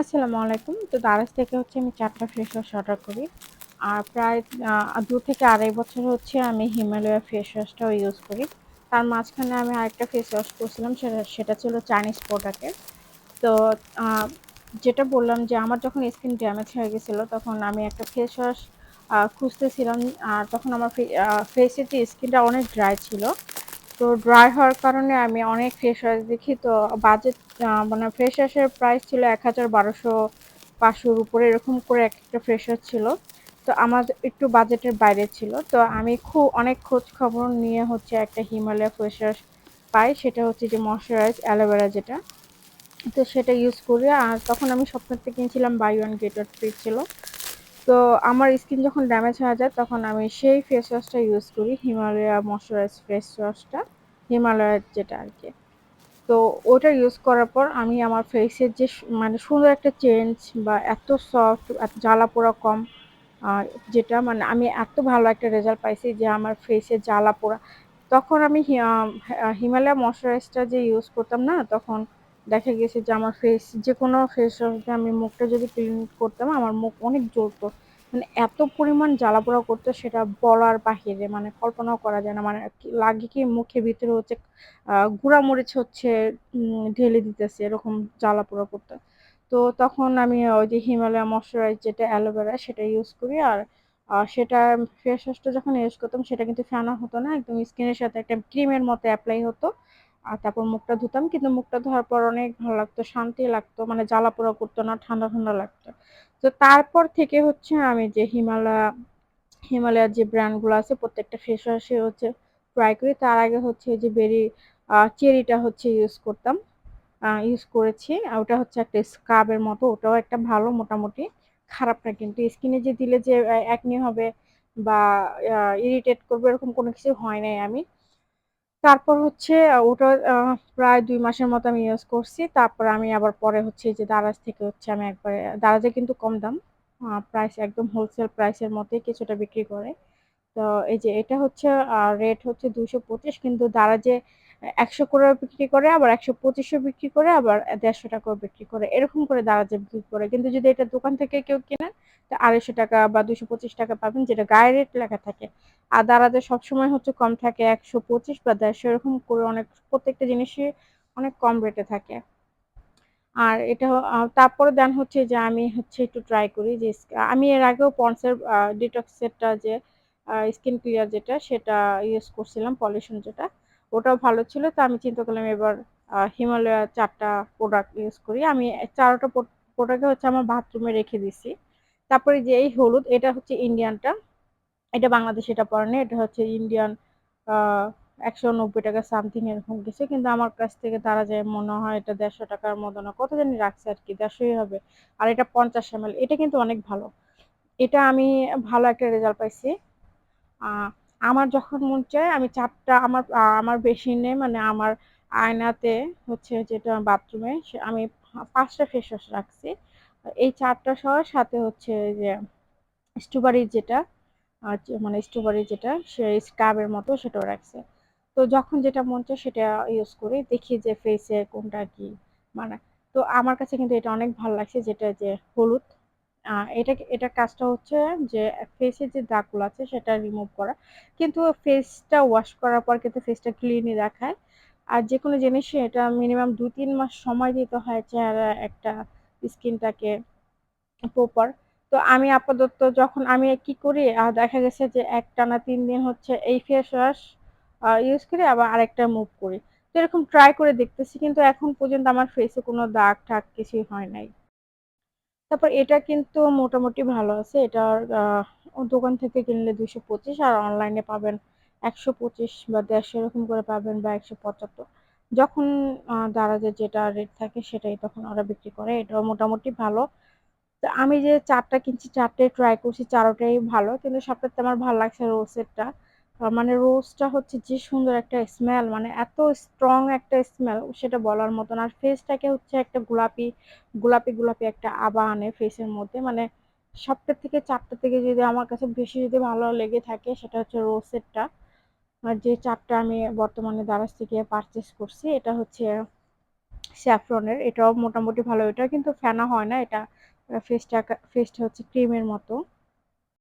আসসালামু আলাইকুম। তো দারাজ থেকে হচ্ছে আমি ৪ টা ফেস ওয়াশ অর্ডার করি। আর প্রায় দু ২ থেকে ২.৫ বছর হচ্ছে আমি হিমালয়া ফেস ওয়াশটাও ইউজ করি। তার মাঝখানে আমি আরেকটা ফেস ওয়াশ করছিলাম, সেটা সেটা ছিল চাইনিজ প্রোডাক্টের। তো যেটা বললাম যে আমার যখন স্কিন ড্যামেজ হয়ে গেছিল, তখন আমি একটা ফেস ওয়াশ খুঁজতেছিলাম। আর তখন আমার ফেসের যে স্কিনটা অনেক ড্রাই ছিল। তো ড্রাই হওয়ার কারণে আমি অনেক ফেস ওয়াশ দেখি তো বাজেট মানে ফেস ওয়াশের প্রাইস ছিল এক হাজার বারোশো পাঁচশোর উপরে, এরকম করে একেকটা ফেস ওয়াশ ছিল। তো আমার একটু বাজেটের বাইরে ছিল। তো আমি খুব অনেক খোঁজ খবর নিয়ে হচ্ছে একটা হিমালয়া ফেস ওয়াশ পাই। সেটা হচ্ছে যে ময়েশ্চারাইজ অ্যালোভেরা যেটা। তো সেটা ইউজ করি। আর তখন আমি স্বপ্নতে কিনছিলাম buy one get one free ছিল। তো আমার স্কিন যখন ড্যামেজ হয়ে যায় তখন আমি সেই ফেস ওয়াশটা ইউজ করি। হিমালয়া ময়েশ্চারাইজ ফেস ওয়াশটা। হিমালয়ার যেটা আর কি তো ওটা ইউজ করার পর আমি আমার ফেসের যে মানে সুন্দর একটা চেঞ্জ বা এত সফট, এত জ্বালা-পোড়া কম আ যেটা মানে আমি এত ভালো একটা রেজাল্ট পাইছি যে আমার ফেসে জ্বালা-পোড়া তখন আমি হিমালয়া ময়েশ্চারাইজটা যে ইউজ করতাম না তখন দেখা গেছে যে আমার ফেস যেকোনো ফেস ওয়াশ দিয়ে আমি মুখটা যদি ক্লিন করতাম, আমার মুখ অনেক জ্বলতো। মানে এত পরিমাণ জ্বালা-পোড়া করতো সেটা বলার বাহিরে মানে কল্পনাও করা যায় না। মানে লাগে কি মুখের ভিতরে হচ্ছে গুঁড়া মরিচ হচ্ছে ঢেলে দিতেছে, এরকম জ্বালা-পোড়া করতো। তো তখন আমি ওই যে হিমালয়া ময়েশ্চারাইজ যেটা অ্যালোভেরা সেটা ইউজ করি। আর সেটা ফেস ওয়াশটা যখন ইউজ করতাম, সেটা কিন্তু ফেনা হতো না। একদম স্কিনের সাথে একটা ক্রিমের মতো অ্যাপ্লাই হতো। আর তারপর মুখটা ধুতাম। কিন্তু মুখটা ধোয়ার পর অনেক ভালো লাগতো, শান্তি লাগতো। মানে জ্বালা-পোড়া করতো না, ঠান্ডা, ঠান্ডা লাগতো। তো তারপর থেকে হচ্ছে আমি যে হিমালয়া হিমালয়ার যে ব্র্যান্ডগুলো আছে প্রত্যেকটা ফেস ওয়াশই হচ্ছে ট্রাই করি। তার আগে হচ্ছে যে বেরি চেরিটা হচ্ছে ইউজ করতাম। ইউজ করেছি। ওটা হচ্ছে একটা স্ক্রাবের মতো। ওটাও একটা ভালো মোটামুটি। খারাপ না কিন্তু স্কিনে যে দিলে যে অ্যা একনি হবে বা ইরিটেট করবে এরকম কোনো কিছু হয় নাই আমি। তারপর হচ্ছে ওটা প্রায় দুই মাসের মতো আমি ইউজ করছি। তারপর আমি আবার পরে হচ্ছে যে দারাজ থেকে হচ্ছে আমি একবারে, দারাজে কিন্তু কম দাম। প্রাইস একদম হোলসেল প্রাইসের মতোই কিছুটা বিক্রি করে। তো এই যে এটা হচ্ছে রেট হচ্ছে ২২৫ কিন্তু দারাজে এ ১০০ করেও বিক্রি করে, আবার ১২৫ এও বিক্রি করে, আবার এ ৳১৫০ বিক্রি করে। এরকম করে দারাজে বিক্রি করে। কিন্তু যদি এটা দোকান থেকে কেউ কেনেন, তো ৳২৫০ বা ৳২২৫ পাবেন, যেটা গায়ে রেট লেখা থাকে। আর দারাজে সবসময় হচ্ছে কম থাকে ১২৫ বা ১৫০ এরকম করে অনেক, প্রত্যেকটা জিনিসই অনেক কম রেটে থাকে। আর এটা তারপরে দেন হচ্ছে যে আমি হচ্ছে একটু ট্রাই করি যে, আমি এর আগেও পন্ডস এর আ ডিটক্স সেটটা যে স্কিন ক্লিয়ার যেটা, সেটা ইউজ করছিলাম পলিউশন যেটা। ওটাও ভালো ছিল। তো আমি চিন্তা করলাম এবার হিমালয়া চারটা প্রোডাক্ট ইউজ করি। আমি ৪ টা প্রো প্রোডাক্ট হচ্ছে আমার বাথরুমে রেখে দিছি। তারপরে যে এই হলুদ, এটা হচ্ছে ইন্ডিয়ানটা। এটা বাংলাদেশে এটা পড়ে নাই। এটা হচ্ছে ইন্ডিয়ান একশো নব্বই ৳১৯০ সামথিং এরকম কিছু। কিন্তু আমার কাছ থেকে দারাজে মনে হয় এটা দেড়শো টাকার মতো না। কত জানি রাখছে আর কি, দেড়শোই হবে। আর এটা ৫০ এমএল। এটা কিন্তু অনেক ভালো। এটা আমি ভালো একটা রেজাল্ট পাইছি। আমার যখন মন চায়, আমি ৪ টা আমার আমার বেসিনে মানে আমার আয়নাতে হচ্ছে যেটা বাথরুমে, সে, আমি ৫ টা ফেস ওয়াশ রাখছি। এই ৪ টা সহ, সাথে হচ্ছে যে স্ট্রবেরি যেটা মানে স্ট্রবেরি যেটা সেই স্ক্রাবের মতো সেটাও রাখছে তো যখন যেটা মন চায়, সেটা ইউজ করি। দেখি যে ফেসে কোনটা কি মানে তো আমার কাছে কিন্তু এটা অনেক ভালো লাগছে, যেটা যে হলুদ। এটা এটার কাজটা হচ্ছে যে ফেসে যে দাগগুলো আছে সেটা রিমুভ করা। কিন্তু ফেসটা ওয়াশ করার পর কিন্তু ফেসটা ক্লিনই দেখায়। আর যে কোনো জিনিসে এটা মিনিমাম ২-৩ মাস সময় দিতে হয় চেহারা একটা স্কিনটাকে প্রপার। তো আমি আপাতত যখন আমি কি করি দেখা গেছে যে একটানা তিন দিন হচ্ছে এই ফেস ওয়াশ ইউজ করি, আবার আরেকটা মুভ করি। তো এরকম ট্রাই করে দেখতেছি, কিন্তু এখন পর্যন্ত আমার ফেসে কোনো দাগ-টাগ কিছুই হয় নাই। তারপর এটা কিন্তু মোটামুটি ভালো আছে। এটার দোকান থেকে কিনলে ২২৫ আর অনলাইনে পাবেন ১২৫ বা ১৫০ এরকম করে পাবেন বা ১৭৫। যখন আ দারাজের যেটা রেট থাকে সেটাই তখন ওরা বিক্রি করে। এটাও মোটামুটি ভালো। তো আমি যে চারটা কিনছি ৪ টাই ট্রাই করছি ৪ টাই ভালো। কিন্তু সবটাতে আমার ভালো লাগছে রোজেরটা। মানে রোজটা হচ্ছে যে সুন্দর একটা স্মেল মানে এত স্ট্রং একটা স্মেল সেটা বলার মতন আর ফেসটাকে হচ্ছে একটা গোলাপি, গোলাপি, গোলাপি একটা আবা আনে ফেসের মধ্যে। মানে সবটা থেকে ৪ টা থেকে যদি আমার কাছে বেশি যদি ভালো লেগে থাকে সেটা হচ্ছে রোজেরটা। আর যে ৪ টা আমি বর্তমানে দারাজ থেকে পারচেস করছি এটা হচ্ছে স্যাফরনের এটাও মোটামুটি ভালো এটা কিন্তু ফেনা হয় না এটা ফেসটা ফেসটা হচ্ছে ক্রিমের মতো